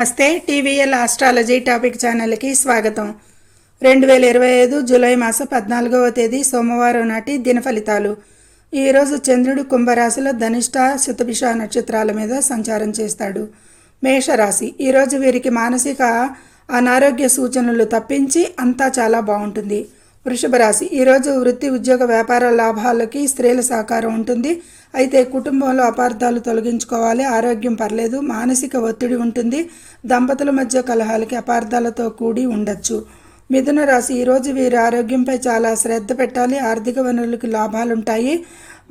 నమస్తే TVL astrology topic ఛానల్కి స్వాగతం. రెండు వేల ఇరవై ఐదు జూలై మాసం పద్నాలుగవ తేదీ సోమవారం నాటి దిన ఫలితాలు. ఈరోజు చంద్రుడు కుంభరాశిలో ధనిష్ట శతభిష నక్షత్రాల మీద సంచారం చేస్తాడు. మేషరాశి. ఈరోజు వీరికి మానసిక అనారోగ్య సూచనలు తప్పించి అంతా చాలా బాగుంటుంది. వృషభ రాశి. ఈరోజు వృత్తి ఉద్యోగ వ్యాపార లాభాలకి స్త్రీల సహకారం ఉంటుంది. అయితే కుటుంబంలో అపార్థాలు తొలగించుకోవాలి. ఆరోగ్యం పర్లేదు. మానసిక ఒత్తిడి ఉంటుంది. దంపతుల మధ్య కలహాలకి అపార్థాలతో కూడి ఉండొచ్చు. మిథున రాశి. ఈరోజు వీరి ఆరోగ్యంపై చాలా శ్రద్ధ పెట్టాలి. ఆర్థిక వనరులకి లాభాలుంటాయి.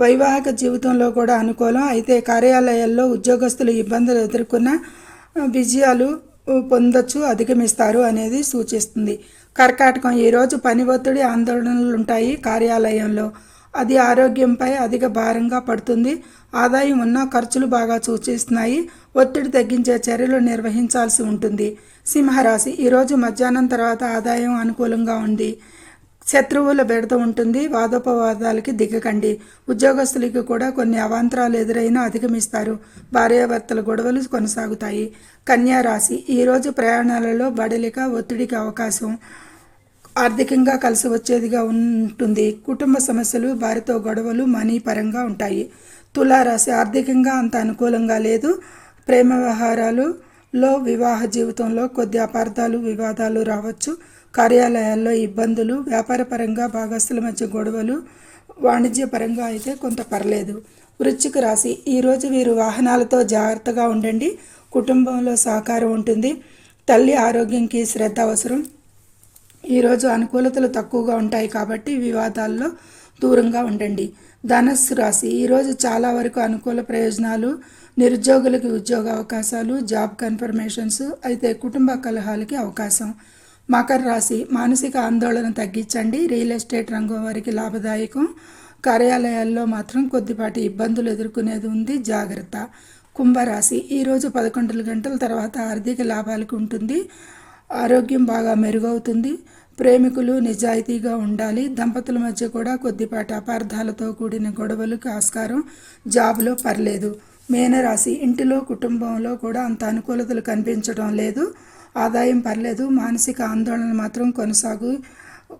వైవాహిక జీవితంలో కూడా అనుకూలం. అయితే కార్యాలయాల్లో ఉద్యోగస్తులు ఇబ్బందులు ఎదుర్కొన్న విజయాలు పొందొచ్చు అధిగమిస్తారు అనేది సూచిస్తుంది. కర్కాటకం ఈరోజు పని ఒత్తిడి ఆందోళనలు ఉంటాయి కార్యాలయంలో. అది ఆరోగ్యంపై అధిక భారంగా పడుతుంది. ఆదాయం ఉన్న ఖర్చులు బాగా సూచిస్తున్నాయి. ఒత్తిడి తగ్గించే చర్యలు నిర్వహించాల్సి ఉంటుంది. సింహరాశి ఈరోజు మధ్యాహ్నం తర్వాత ఆదాయం అనుకూలంగా ఉంది. శత్రువుల బెడత ఉంటుంది. వాదోపవాదాలకి దిగకండి. ఉద్యోగస్తులకి కూడా కొన్ని అవాంతరాలు ఎదురైనా అధిగమిస్తారు. భార్యాభర్తల గొడవలు కొనసాగుతాయి. కన్యా రాశి. ఈరోజు ప్రయాణాలలో బడలిక ఒత్తిడికి అవకాశం ఆర్థికంగా కలిసి వచ్చేదిగా ఉంటుంది. కుటుంబ సమస్యలు వారితో గొడవలు మనీ పరంగా ఉంటాయి. తులారాశి. ఆర్థికంగా అంత అనుకూలంగా లేదు. ప్రేమ వ్యవహారాలు లో వివాహ జీవితంలో కొద్ది అపార్థాలు వివాదాలు రావచ్చు. కార్యాలయాల్లో ఇబ్బందులు వ్యాపారపరంగా భాగస్తుల మధ్య గొడవలు వాణిజ్యపరంగా అయితే కొంత పర్లేదు. వృశ్చిక రాశి ఈరోజు వీరు వాహనాలతో జాగ్రత్తగా ఉండండి. కుటుంబంలో సహకారం ఉంటుంది. తల్లి ఆరోగ్యంకి శ్రద్ధ అవసరం. ఈరోజు అనుకూలతలు తక్కువగా ఉంటాయి కాబట్టి వివాదాల్లో దూరంగా ఉండండి. ధనస్సు రాశి ఈరోజు చాలా వరకు అనుకూల ప్రయోజనాలు నిరుద్యోగులకి ఉద్యోగ అవకాశాలు జాబ్ కన్ఫర్మేషన్స్ అయితే కుటుంబ కలహాలకి అవకాశం. మకర రాశి మానసిక ఆందోళన తగ్గించండి. రియల్ ఎస్టేట్ రంగం వారికి లాభదాయకం. కార్యాలయాల్లో మాత్రం కొద్దిపాటి ఇబ్బందులు ఎదుర్కొనేది ఉంది. జాగ్రత్త. కుంభరాశి ఈరోజు పదకొండు గంటల తర్వాత ఆర్థిక లాభాలకు ఉంటుంది. ఆరోగ్యం బాగా మెరుగవుతుంది. ప్రేమికులు నిజాయితీగా ఉండాలి. దంపతుల మధ్య కూడా కొద్దిపాటి అపార్థాలతో కూడిన గొడవలకు ఆస్కారం. జాబ్లో పర్లేదు. మేనరాశి ఇంటిలో కుటుంబంలో కూడా అంత అనుకూలతలు కనిపించడం లేదు. ఆదాయం పర్లేదు మానసిక ఆందోళన మాత్రం కొనసాగు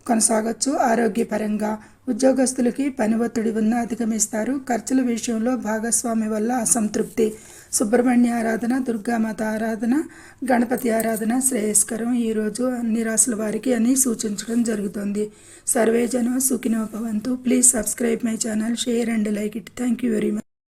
కొనసాగచ్చు ఆరోగ్యపరంగా. ఉద్యోగస్తులకి పని ఒత్తిడి ఉన్న అధిగమిస్తారు. ఖర్చుల విషయంలో భాగస్వామి వల్ల అసంతృప్తి. సుబ్రహ్మణ్య ఆరాధన దుర్గామాత ఆరాధన గణపతి ఆరాధన శ్రేయస్కరం. ఈరోజు అన్ని రాసుల వారికి అని సూచించడం జరుగుతుంది. సర్వేజనం Sukhinobhavantu please subscribe my channel share and like it. Thank you very much